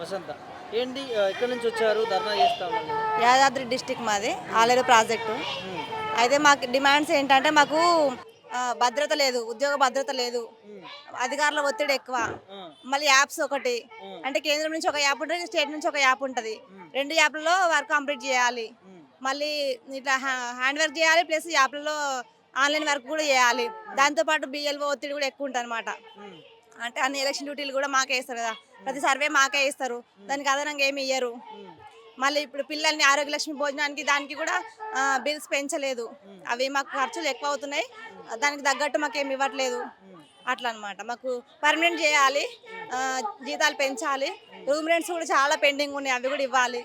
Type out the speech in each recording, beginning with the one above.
వసంత. ఏంటి ఎక్కడి నుంచి వచ్చారు? ధర్నా చేస్తా యాదాద్రి డిస్టిక్ మాది ఆలేరు ప్రాజెక్టు. అయితే మాకు డిమాండ్స్ ఏంటంటే మాకు భద్రత లేదు ఉద్యోగ భద్రత లేదు. అధికారుల ఒత్తిడి ఎక్కువ. మళ్ళీ యాప్స్ ఒకటి. అంటే కేంద్రం నుంచి ఒక యాప్ ఉంటుంది స్టేట్ నుంచి ఒక యాప్ ఉంటుంది. రెండు యాప్లలో వర్క్ కంప్లీట్ చేయాలి. మళ్ళీ ఇట్లా హ్యాండ్ వర్క్ చేయాలి ప్లస్ యాప్లలో ఆన్లైన్ వర్క్ కూడా చేయాలి. దాంతోపాటు బిఎల్ఓ ఒత్తిడి కూడా ఎక్కువ ఉంటుంది అనమాట అంటే అన్ని ఎలక్షన్ డ్యూటీలు కూడా మాకే ఇస్తారు కదా. ప్రతి సర్వే మాకే ఇస్తారు. దానికి అదనంగా ఏమి ఇయ్యరు. మళ్ళీ ఇప్పుడు పిల్లల్ని ఆరోగ్యలక్ష్మి భోజనానికి దానికి కూడా బిల్స్ పెంచలేదు. అవి మాకు ఖర్చులు ఎక్కువ అవుతున్నాయి. దానికి తగ్గట్టు మాకు ఏమి ఇవ్వట్లేదు. అట్లా అనమాట మాకు పర్మనెంట్ చేయాలి. జీతాలు పెంచాలి. రూమ్ రెంట్స్ కూడా చాలా పెండింగ్ ఉన్నాయి. అవి కూడా ఇవ్వాలి.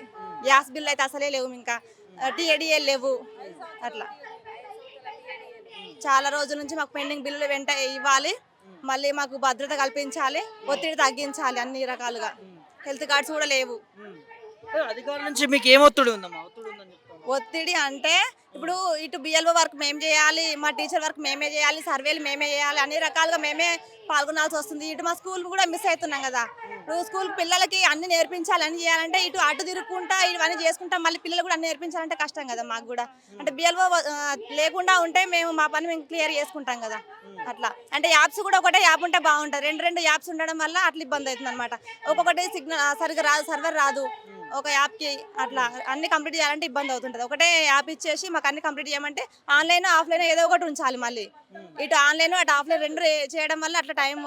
గ్యాస్ బిల్ అయితే అసలే లేవు ఇంకా. టీఏడిఏ లేవు. అట్లా. చాలా రోజుల నుంచి మాకు పెండింగ్ బిల్లులు వెంట ఇవ్వాలి. మళ్ళీ మాకు భద్రత కల్పించాలి ఒత్తిడి తగ్గించాలి అన్ని రకాలుగా. హెల్త్ కార్డ్స్ కూడా లేవు. ఏ, అధికారుల నుంచి మీకు ఏం ఒత్తిడి ఉందమ్మా? ఒత్తిడి ఉందని చెప్తాను ఒత్తిడి అంటే ఇప్పుడు ఇటు బిఎల్ఓ వర్క్ మేము చేయాలి మా టీచర్ వర్క్ మేమే చేయాలి సర్వేలు మేమే చేయాలి అన్ని రకాలుగా మేమే పాల్గొనాల్సి వస్తుంది. ఇటు మా స్కూల్ కూడా మిస్ అవుతున్నాం కదా. ఇప్పుడు స్కూల్ పిల్లలకి అన్ని నేర్పించాలి అన్ని చేయాలంటే ఇటు అటు తిరుగుకుంటా ఇవన్నీ చేసుకుంటా మళ్ళీ పిల్లలు కూడా అన్ని నేర్పించాలంటే కష్టం కదా మాకు కూడా. అంటే బిఎల్ఓ లేకుండా ఉంటే మేము మా పని మేము క్లియర్ చేసుకుంటాం కదా. అట్లా. అంటే యాప్స్ కూడా ఒకటే యాప్ ఉంటే బాగుంటుంది. రెండు రెండు యాప్స్ ఉండడం వల్ల అట్లా ఇబ్బంది అవుతుంది అనమాట ఒక్కొక్కటి సిగ్నల్ సరిగ్గా రాదు సర్వర్ రాదు. ఒక యాప్కి అట్లా అన్ని కంప్లీట్ చేయాలంటే ఇబ్బంది అవుతుంటుంది. ఒకటే యాప్ ఇచ్చేసి మాకు అన్ని కంప్లీట్ చేయమంటే ఆన్లైన్ ఆఫ్లైన్ ఏదో ఒకటి ఉంచాలి మళ్ళీ. ఇటు ఆన్లైన్ అటు ఆఫ్లైన్ రెండు చేయడం వల్ల అట్లా టైం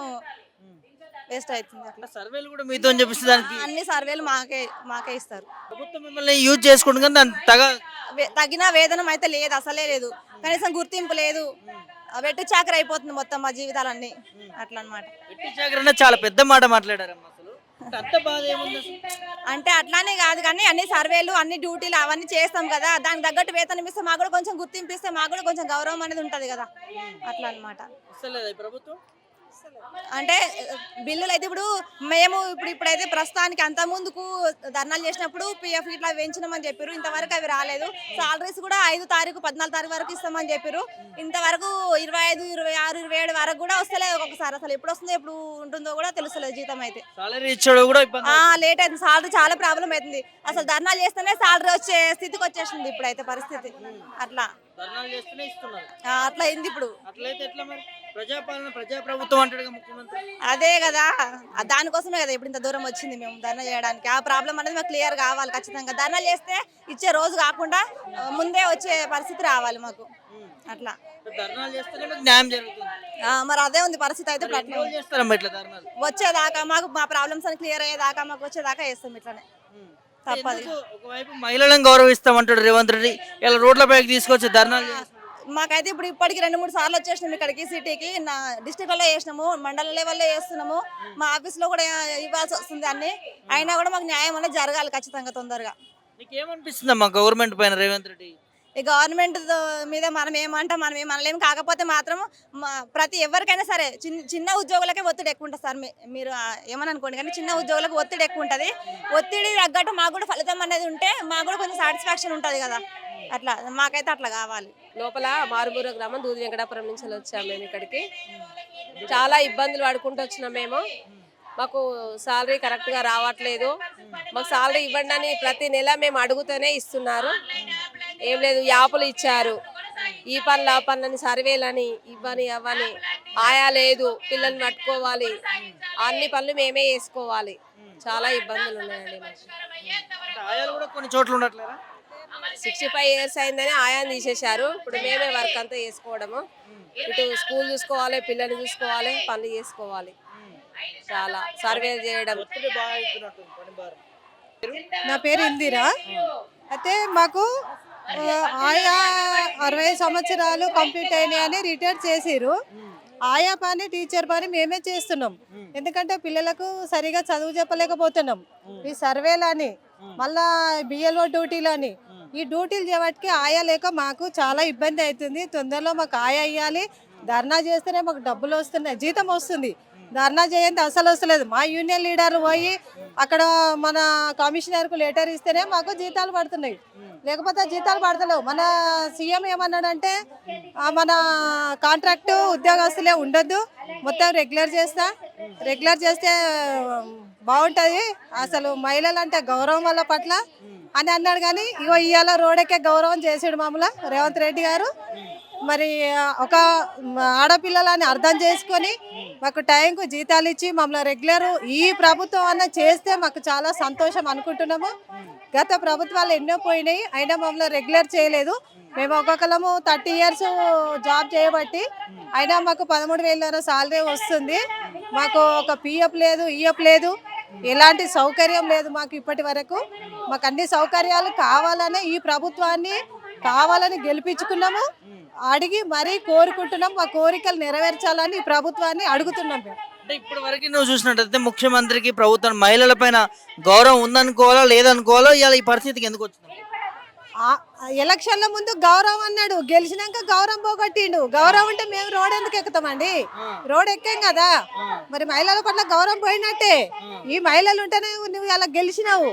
వేస్ట్ అవుతుంది అట్లా. అట్లా సర్వేలు కూడా మీతో చెప్పిస్తే దానికి అన్ని సర్వేలు మాకే మాకే ఇస్తారు. ప్రభుత్వం మిమ్మల్ని యూజ్ చేసుకుంటుంది కానీ దాని తగ తగిన వేతనం అయితే లేదు అసలే లేదు. కనీసం గుర్తింపు లేదు. వెట్టి చాకరీ అయిపోతుంది మొత్తం మా జీవితాలన్నీ. అట్లా చాకరైనా చాలా పెద్ద మాట మాట్లాడారమ్మా. అంటే అట్లానే కాదు కానీ అన్ని సర్వేలు అన్ని డ్యూటీలు అవన్నీ చేస్తాం కదా దానికి తగ్గట్టు వేతనం ఇస్తే మాకు కూడా కొంచెం గుర్తింపు ఇస్తే మాకు కూడా కొంచెం గౌరవం అనేది ఉంటుంది కదా. అట్లా ప్రభుత్వం? అంటే బిల్లులు అయితే ఇప్పుడు మేము ఇప్పుడు ఇప్పుడైతే ప్రస్తుతానికి అంత ముందుకు ధర్నాలు చేసినప్పుడు పిఎఫ్ ఇట్లా పెంచినామని చెప్పారు ఇంతవరకు అవి రాలేదు. సాలరీస్ కూడా ఐదు తారీఖు పద్నాలుగు తారీఖు వరకు ఇస్తామని చెప్పారు ఇంతవరకు ఇరవై ఐదు ఇరవై ఆరు ఇరవై ఏడు వరకు కూడా వస్తలేదు ఒక్కొక్కసారి. అసలు ఎప్పుడు వస్తుందో ఎప్పుడు ఉంటుందో కూడా తెలుస్తలేదు జీతం అయితే. సాలరీ ఇచ్చాడు కూడా లేట్ అయింది. సాలరీ చాలా ప్రాబ్లం అవుతుంది. అసలు ధర్నాలు చేస్తేనే సాలరీ వచ్చే స్థితికి వచ్చేసింది ఇప్పుడైతే పరిస్థితి. అట్లా. ధర్నాలు చేస్తూనే ఇస్తున్నారు. ఆ, అట్లా అయింది ఇప్పుడు. అట్లయితే ఎట్లా మరి? ప్రజాపాలన ప్రజాప్రభుత్వం అంటాడుగా ముఖ్యమంత్రి. అదే కదా. ఆ దానికోసమే కదా ఇప్పుడు ఇంత దూరం వచ్చింది మేము ధర్నా చేయడానికి. ఆ ప్రాబ్లం అనేది మాకు క్లియర్ కావాలి ఖచ్చితంగా. ధర్నా చేస్తే ఇచ్చే రోజు కాకుండా ఆ, ముందే వచ్చే పరిస్థితి రావాలి మాకు. అట్లా. ధర్నాలు చేస్తేనే మీకు న్యాయం జరుగుతుంది. ఆ, మరి అదే ఉంది పరిస్థితి అయితే ఇప్పుడు అట్లా ఎన్ని రోజులు చేస్తారమ్మా ఇట్లా ధర్నాలు? వచ్చేదాకా మాకు మా ప్రాబ్లమ్స్ అని క్లియర్ అయ్యేదాకా మాకు వచ్చేదాకా చేస్తాం ఇట్లానే. తప్పదు. ఒకవైపు మహిళలను గౌరవిస్తామంటాడు రేవంత్ రెడ్డి. ఇలా రోడ్లపైకి తీసుకొచ్చి ధర్నాలు చేస్తున్నారు. మాకైతే ఇప్పుడు ఇప్పటికి రెండు మూడు సార్లు వచ్చేసినాము ఇక్కడికి సిటీకి. నా డిస్టిక్లలో చేసినాము మండల లెవెల్లో చేస్తున్నాము. మా ఆఫీస్లో కూడా ఇవ్వాల్సి వస్తుంది అన్ని. అయినా కూడా మాకు న్యాయం అనేది జరగాలి ఖచ్చితంగా తొందరగా. నీకేమనిపిస్తుందమ్మా గవర్నమెంట్ పైన రేవంత్ రెడ్డి? ఈ గవర్నమెంట్ మీద మనం ఏమంటాం మనం ఏమనలేము కాకపోతే మాత్రం మా- ప్రతి ఎవరికైనా సరే చిన్న చిన్న ఉద్యోగులకే ఒత్తిడి ఎక్కువ ఉంటుంది సార్. మీరు ఏమని అనుకోండి కానీ చిన్న ఉద్యోగులకు ఒత్తిడి ఎక్కువ ఉంటుంది. ఒత్తిడి తగ్గట్టు మాకు కూడా ఫలితం అనేది ఉంటే మాకు కూడా కొంచెం సాటిస్ఫాక్షన్ ఉంటుంది కదా. అట్లా మాకైతే అట్లా కావాలి. లోపల మారుమూర గ్రామం దూది వెంకటాపురం నుంచి వచ్చాము మేము ఇక్కడికి. చాలా ఇబ్బందులు పడుకుంటూ వచ్చినాం మేము. మాకు సాలరీ కరెక్ట్గా రావట్లేదు. మాకు సాలరీ ఇవ్వండి అని ప్రతి నెల మేము అడుగుతూనే ఇస్తున్నారు. ఏం లేదు యాపులు ఇచ్చారు. ఈ పనులు ఆ పనులని సర్వేలని ఇవ్వని అవ్వని ఆయా లేదు పిల్లల్ని పట్టుకోవాలి. అన్ని పనులు మేమే చేసుకోవాలి. చాలా ఇబ్బందులు ఉన్నాయండి కొన్ని చోట్ల సిక్స్టీ ఫైవ్ ఇయర్స్ అయిందని ఆయాని తీసేశారు. ఇప్పుడు మేమే వర్క్ అంతా చేసుకోవడము. ఇటు స్కూల్ చూసుకోవాలి పిల్లల్ని చూసుకోవాలి పనులు చేసుకోవాలి. చాలా సర్వే చేయడం. నా పేరు ఇందిరా. అయితే మాకు ఆయా అరవై సంవత్సరాలు కంప్లీట్ అయినాయని రిటైర్ చేసిరు ఆయా పని టీచర్ పని మేమే చేస్తున్నాం. ఎందుకంటే పిల్లలకు సరిగా చదువు చెప్పలేకపోతున్నాం. ఈ సర్వేలని మళ్ళా బిఎల్ఓ డ్యూటీలని ఈ డ్యూటీలు చేయబట్టి ఆయా లేక మాకు చాలా ఇబ్బంది అవుతుంది. తొందరలో మాకు ఆయా ఇవ్వాలి ధర్నా చేస్తేనే మాకు డబ్బులు వస్తున్నాయి జీతం వస్తుంది. ధర్నా చేయండి అసలు వస్తలేదు మా యూనియన్ లీడర్లు పోయి అక్కడ మన కమిషనర్కు లెటర్ ఇస్తేనే మాకు జీతాలు పడుతున్నాయి. లేకపోతే జీతాలు పడతలేవు. మన సీఎం ఏమన్నాడంటే మన కాంట్రాక్టు ఉద్యోగస్తులే ఉండొద్దు మొత్తం రెగ్యులర్ చేస్తా. రెగ్యులర్ చేస్తే బాగుంటుంది. అసలు మహిళలు అంటే గౌరవం వాళ్ళ పట్ల అని అన్నాడు కానీ ఇగో ఇవాళ రోడ్డెక్కే గౌరవం చేసాడు మామూలు రేవంత్ రెడ్డి గారు. మరి ఒక ఆడపిల్లలని అర్థం చేసుకొని మాకు టైంకు జీతాలు ఇచ్చి మమ్మల్ని రెగ్యులర్ ఈ ప్రభుత్వం అన్న చేస్తే మాకు చాలా సంతోషం అనుకుంటున్నాము. గత ప్రభుత్వాలు ఎన్నో పోయినాయి అయినా మమ్మల్ని రెగ్యులర్ చేయలేదు. మేము ఒక్కొక్కలము థర్టీ ఇయర్స్ జాబ్ చేయబట్టి అయినా మాకు పదమూడు వేల సాలరీ వస్తుంది. మాకు ఒక పిఎఫ్ లేదు ఈఎఫ్ లేదు. ఎలాంటి సౌకర్యం లేదు మాకు ఇప్పటి వరకు. మాకు అన్ని సౌకర్యాలు కావాలనే ఈ ప్రభుత్వాన్ని కావాలని గెలిపించుకున్నాము? అడిగి మరీ కోరుకుంటున్నాం. మా కోరికలు నెరవేర్చాలని ప్రభుత్వాన్ని అడుగుతున్నాం మేము. అంటే ఇప్పటి వరకు నువ్వు చూసినట్టయితే ముఖ్యమంత్రికి ప్రభుత్వం మహిళల పైన గౌరవం ఉందనుకోవాలా లేదనుకోవాలా? ఇవాళ ఈ పరిస్థితికి ఎందుకు వచ్చింది? ఎలక్షన్ల ముందు గౌరవం అన్నాడు. గెలిచినాక గౌరవం పోగొట్టిండు. గౌరవం అంటే మేము రోడ్ ఎందుకు ఎక్కుతామండి? రోడ్ ఎక్కాం కదా. మరి మహిళల పట్ల గౌరవం పోయినట్టే. ఈ మహిళలు ఉంటేనే నువ్వు అలా గెలిచినావు.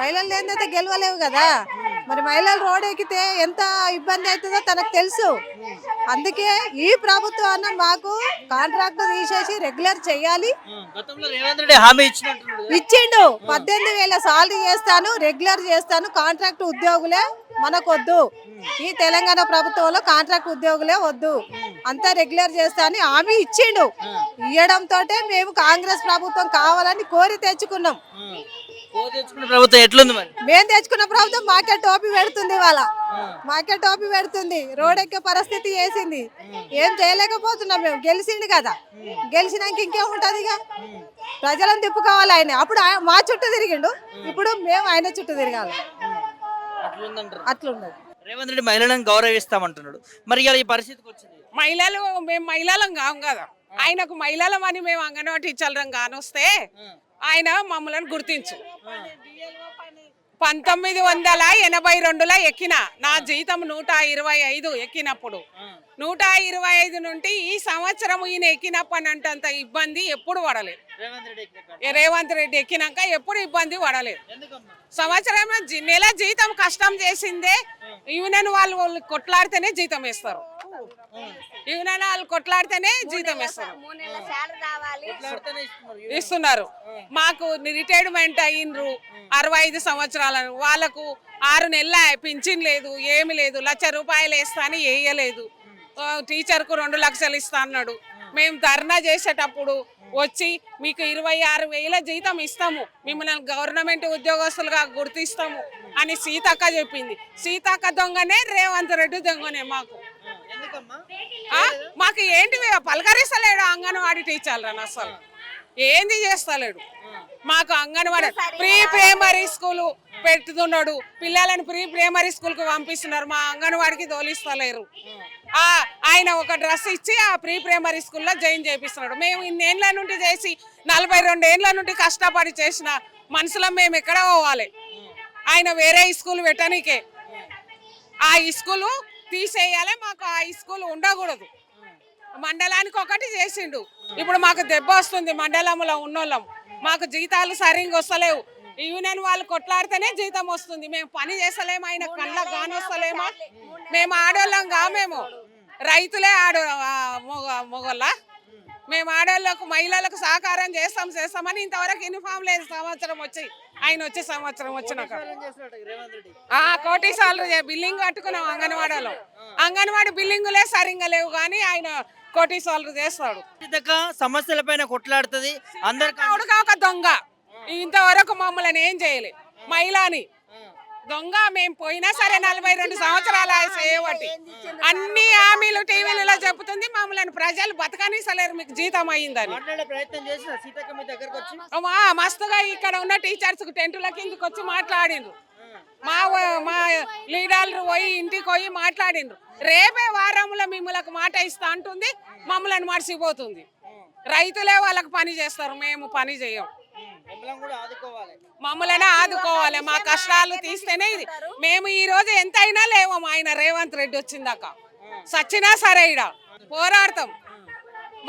మహిళలు లేదంటే గెలవలేవు కదా. మరి మహిళలు రోడ్ ఎక్కితే ఎంత ఇబ్బంది అవుతుందో తనకు తెలుసు. అందుకే ఈ ప్రభుత్వాన్ని మాకు కాంట్రాక్ట్ తీసేసి రెగ్యులర్ చేయాలి. ఇచ్చిండు. పద్దెనిమిది వేల సాలరీ చేస్తాను రెగ్యులర్ చేస్తాను కాంట్రాక్ట్ ఉద్యోగులే మనకొద్దు. ఈ తెలంగాణ ప్రభుత్వంలో కాంట్రాక్ట్ ఉద్యోగులే వద్దు. అంతా రెగ్యులర్ చేస్తా అని హామీ ఇచ్చిండు. ఇవ్వడంతో మేము కాంగ్రెస్ ప్రభుత్వం కావాలని కోరి తెచ్చుకున్నాం. తెచ్చుకున్న ప్రభుత్వం ఎట్లుంది మరి? మేము తెచ్చుకున్న ప్రభుత్వం మాకే టోపీ పెడుతుంది వాళ్ళ మాకే టోపీ పెడుతుంది. రోడ్ ఎక్కే పరిస్థితి చేసింది. ఏం చేయలేకపోతున్నాం మేము. గెలిచిండు కదా. గెలిచినాక ఇంకేముంటది ఇక? ప్రజలను తిప్పుకోవాలి ఆయన. అప్పుడు మా చుట్టూ తిరిగిండు. ఇప్పుడు మేము ఆయన చుట్టూ తిరగాలి. అట్లుందంటారు. అట్లుండదు రేవంత్ రెడ్డి మహిళలను గౌరవిస్తామంటున్నాడు. మరి ఇవాళ ఈ పరిస్థితికి వచ్చింది? మహిళలు మేము మహిళలం కాం కదా. ఆయనకు మహిళలం అని మేము అంగన్వాడీ టీచర్లం కానొస్తే ఆయన మమ్మల్ని గుర్తించు. పంతొమ్మిది వందల ఎనభై రెండులో ఎక్కిన నా జీతం నూట ఇరవై ఐదు ఎక్కినప్పుడు. నూట ఇరవై ఐదు నుండి ఈ సంవత్సరం ఈయన ఎక్కినప్పటి అంత ఇబ్బంది ఎప్పుడు పడలేదు. రేవంత్ రెడ్డి ఎక్కినాక ఎప్పుడు ఇబ్బంది పడలేదు. ఎందుకమ్మా? సంవత్సరం నెల జీతం కష్టం చేసిందే యూనియన్ వాళ్ళు వాళ్ళు కొట్లాడితేనే జీతం వేస్తారు. యూనియన్ వాళ్ళు కొట్లాడితేనే జీతం వేస్తారు. కొట్లాడితేనే ఇస్తున్నారు. ఇస్తున్నారు. మాకు రిటైర్మెంట్ అయ్యిండ్రు అరవై ఐదు సంవత్సరాలను వాళ్ళకు ఆరు నెలల పింఛన్ లేదు ఏమి లేదు లక్ష రూపాయలు వేస్తా అని వేయలేదు. టీచర్కు రెండు లక్షలు ఇస్తా అన్నాడు. మేము ధర్నా చేసేటప్పుడు వచ్చి మీకు ఇరవై ఆరు వేల జీతం ఇస్తాము మిమ్మల్ని గవర్నమెంట్ ఉద్యోగస్తులుగా గుర్తిస్తాము అని సీతక్క చెప్పింది. సీతక్క దొంగనే రేవంత్ రెడ్డి దొంగనే మాకు? మాకు ఏంటి పలకరిస్తలేడు అంగన్వాడీ టీచర్లను అసలు. ఏంది చేస్తలేడు? మాకు అంగన్వాడీ ప్రీ ప్రైమరీ స్కూల్ పెడుతున్నాడు. పిల్లలను ప్రీ ప్రైమరీ స్కూల్కు పంపిస్తున్నారు. మా అంగన్వాడికి తోలిస్తలేరు. ఆ ఆయన ఒక డ్రెస్ ఇచ్చి ఆ ప్రీ ప్రైమరీ స్కూల్లో జాయిన్ చేపిస్తున్నాడు. మేము ఇన్నేళ్ళ నుండి చేసి నలభై రెండు ఏండ్ల నుండి కష్టపడి చేసిన మనుషులం మేము ఎక్కడ పోవాలి? ఆయన వేరే స్కూల్ పెట్టనీకే. ఆ స్కూలు తీసేయాలి మాకు ఆ స్కూల్ ఉండకూడదు. మండలానికి ఒకటి చేసిండు. ఇప్పుడు మాకు దెబ్బ వస్తుంది మండలంలో ఉన్నోళ్ళం. మాకు జీతాలు సరిగ్గా వస్తలేవు. యూనియన్ వాళ్ళు కొట్లాడితేనే జీతం వస్తుంది. మేము పని చేస్తలేము ఆయన కళ్ళకు గాని మేము ఆడోళ్ళం కా మేము. రైతులే ఆడో మొగ మొగోళ్ళ. మేము ఆడోళ్ళకు మహిళలకు సహకారం చేస్తాం చేస్తామని ఇంతవరకు యూనిఫామ్ లేదు సంవత్సరం వచ్చి. ఆయన వచ్చే సంవత్సరం వచ్చినాక. ఆ కోటి సార్లు బిల్లింగ్ కట్టుకున్నాం అంగన్వాడలో. అంగన్వాడి బిల్లింగులే సరిగ్గా లేవు కానీ ఆయన కోటి సార్లు చేస్తాడు సమస్యల పైన కొట్లాడుతుంది. అందరికి ఒక దొంగ. ఇంతవరకు మమ్మల్ని ఏం చేయలే. మహిళని దొంగ మేము పోయినా సరే నలభై రెండు సంవత్సరాలు చేయబట్టి అన్ని హామీలు టీవీలలో చెబుతుంది మమ్మల్ని ప్రజలు బతకనిసలేరు మీకు జీతం అయిందని మస్తుగా ఇక్కడ ఉన్న టీచర్స్ టెంటుల కిందకి వచ్చి మాట్లాడిండ్రు. మా వ- మా లీడర్లు పోయి ఇంటికి పోయి మాట్లాడిండ్రు. రేపే వారంలో మిమ్మల్ని మాట ఇస్తా అంటుంది మమ్మల్ని మర్చిపోతుంది రైతులే వాళ్ళకి పని చేస్తారు మేము పని చేయం. మిమ్మల్ని ఆదుకోవాలి. మమ్మల్ని ఆదుకోవాలి. మా కష్టాలు తీస్తేనే ఇది. మేము ఈ రోజు ఎంత అయినా లేవం ఆయన రేవంత్ రెడ్డి వచ్చిందాక. సచ్చినా సరే ఇడ పోరాడతాం.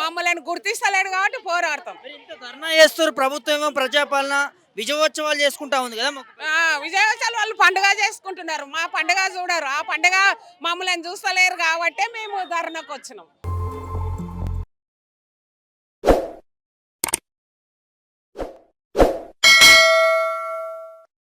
మమ్మల్ని గుర్తిస్తలేడు కాబట్టి పోరాడతాం. ధర్నా చేస్తారు ప్రభుత్వం ప్రజాపాలన. విజయోత్సవాలు చేసుకుంటా ఉంది కదా విజయోత్సవాలు వాళ్ళు పండుగ చేసుకుంటున్నారు. మా పండుగ చూడరు. ఆ పండుగ మమ్మల్ని చూస్తలేరు కాబట్టే మేము ధర్నకు వచ్చినాం.